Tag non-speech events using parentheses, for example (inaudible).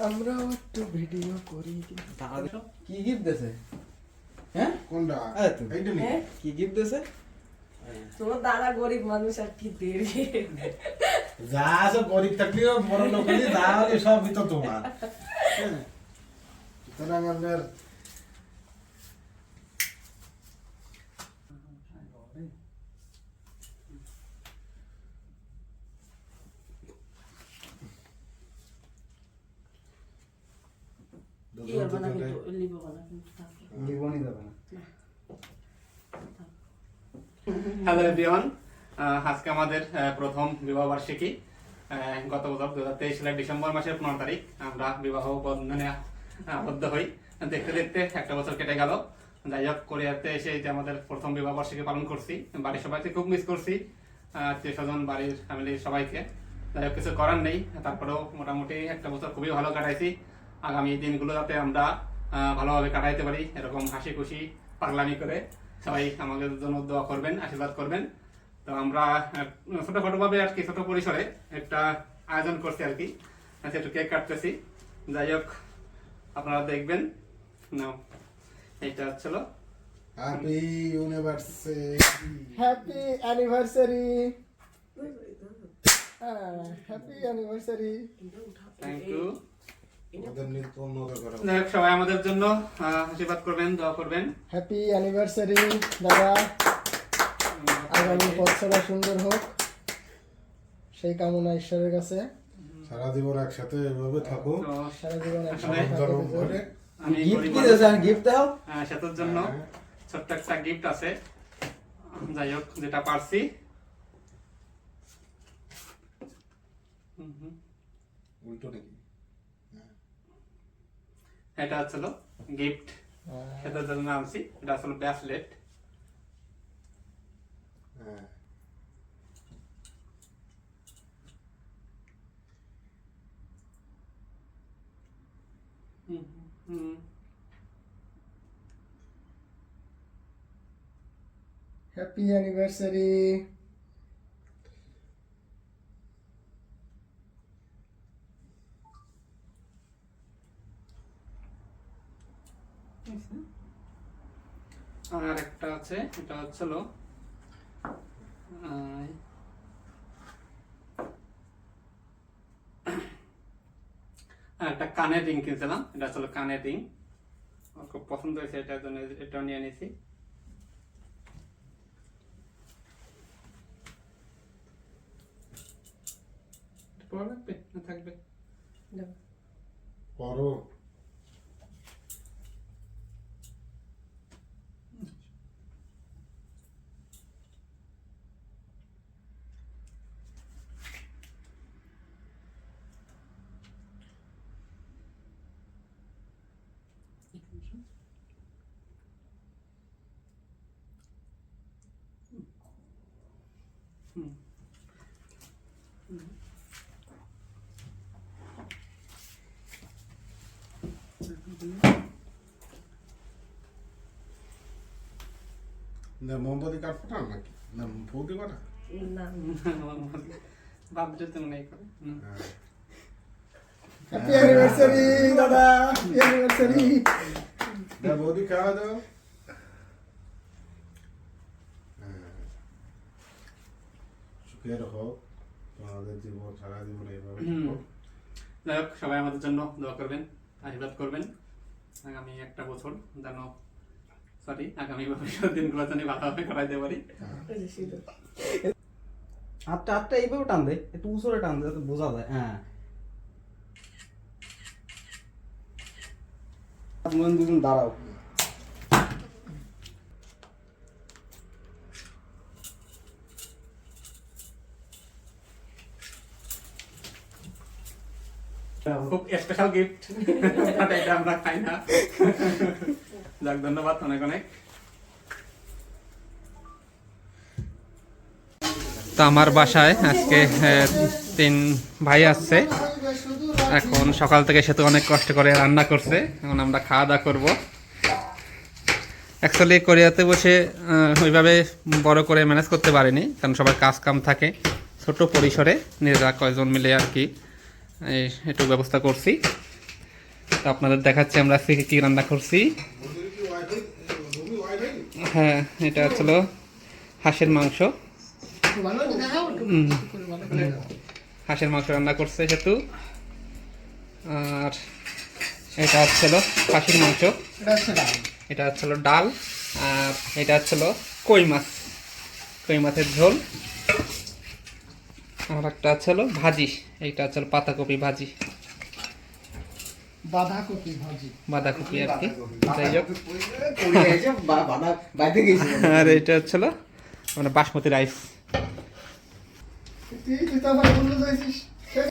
আমরাও একটু ভিডিও করি। কি গিফট দেছে হ্যাঁ? কোনটা? হ্যাঁ? কি গিফট দেছে তোমার দাদা গরিব মানুষ আর কি দেবে? যা আছে গরিব থাকলেও বড় লোক যা সবই তো তোমার। হ্যাঁ। সুতরাং আমাদের হ্যালো এভরিওয়ান আজকে আমাদের প্রথম বিবাহ বার্ষিকী গত বছর দু হাজার তেইশ সালের ডিসেম্বর মাসের পনেরো তারিখ আমরা বিবাহ বন্ধনে আবদ্ধ হই। দেখতে দেখতে একটা বছর কেটে গেল। যাই হোক কোরিয়াতে এসে যে আমাদের প্রথম বিবাহ বার্ষিকী পালন করছি বাড়ির সবাইকে খুব মিস করছি আত্মীয় স্বজন বাড়ির ফ্যামিলির সবাইকে। যাই হোক কিছু করার নেই তারপরেও মোটামুটি একটা বছর খুবই ভালো কাটাইছি। আগামী দিনগুলো যাতে আমরা ভালোভাবে কাটাইতে পারি এরকম হাসি খুশি পাগলামি করে সবাই আমাদের জন্য দোয়া করবেন আশীর্বাদ করবেন। তো আমরা আহ, ছোটখাটো ভাবে আর কি ছোটো পরিসরে একটা আয়োজন করছি আর কি। আচ্ছা একটু কেক কাটতেছি। যাই হোক আপনারা দেখবেন। নাও এইটা ছিল happy anniversary happy anniversary thank you যাই হোক সবাই আমাদের জন্য আশীর্বাদ করবেন দোয়া করবেন। হ্যাপি অ্যানিভার্সারি দাদা। আগামী বছরটা সুন্দর হোক। সেই কামনা ঈশ্বরের কাছে। সারা জীবন একসাথে এভাবে থাকো। সারা জীবন একসাথে আমি গিফট কি। দেছে গিফট দাও। আহ, সেতুর জন্য হ্যাঁ। ছোট্ট একটা গিফট আছে। যাই হোক যেটা পারছি। উল্টো নাকি এটা হচ্ছিল গিফট। সেটার জন্য আনছি এটা আসলে ব্যাসলেট হ্যাঁ। হুম হুম হ্যাপি অ্যানিভার্সারি আর একটা আছে এটা হচ্ছিল আহ, আর একটা কানের রিং কিনছিলাম এটা আসলে কানের রিং। খুব পছন্দ হয়েছে এটার জন্য এটাও নিয়ে নিয়েছি এটা পড়া লাগবে না থাকবে? করো না মোমবাতি কাঠ ফাটান নাকি? না ফৌদি করা না? বাপ যেতে মনে করে হ্যাঁ। হ্যাপি অ্যানিভার্সারি দাদা। হ্যাপি অ্যানিভার্সারি দা বৌদি খাওয়া দাও সুখের হোক তোমাদের জীবন সারা জীবন এইভাবে যাই হোক সবাই আমাদের জন্য দোয়া করবেন আশীর্বাদ করবেন। আগামী একটা বছর যেন সরি আগামী ভবিষ্যৎ দিনগুলো যেন ভালোভাবে করাইতে পারি। হাতটা হাতটা এইভাবে টান দে একটু উঁচুরে টান দে যাতে বোঝা যায় হ্যাঁ। দুজন দাঁড়াও। খুব স্পেশাল গিফট (laughs) এটা আমরা খাই না। যাক ধন্যবাদ অনেক অনেক। তো আমার বাসায় আজকে তিন ভাই আসছে। এখন সকাল থেকে সে তো অনেক কষ্ট করে রান্না করছে। এখন আমরা খাওয়া দাওয়া করব। অ্যাকচুয়ালি কোরিয়াতে বসে ওইভাবে বড় করে ম্যানেজ করতে পারিনি কারণ সবার কাজ কাম থাকে ছোট পরিসরে। নিজেরা কয়জন মিলে আর কি একটু ব্যবস্থা করছি। তো আপনাদের দেখাচ্ছি, আমরা আজকে কি রান্না করছি। হ্যাঁ এটা হচ্ছিল হাঁসের মাংস। হাঁসের মাংস রান্না করছে সেতু। আর এটা হচ্ছিল খাসির মাংস। এটা এটা হচ্ছিল ডাল, আর এটা হচ্ছিল কই মাছ। কই মাছের ঝোল। আর একটা হচ্ছিল ভাজি এইটা হচ্ছিল পাতাকপি ভাজি। বাঁধাকপি ভাজি। বাঁধাকপি আর কি। যাই হোক। আর এটা হচ্ছিল মানে বাসমতি রাইস। তুই তো আবার বলল যাইছিস।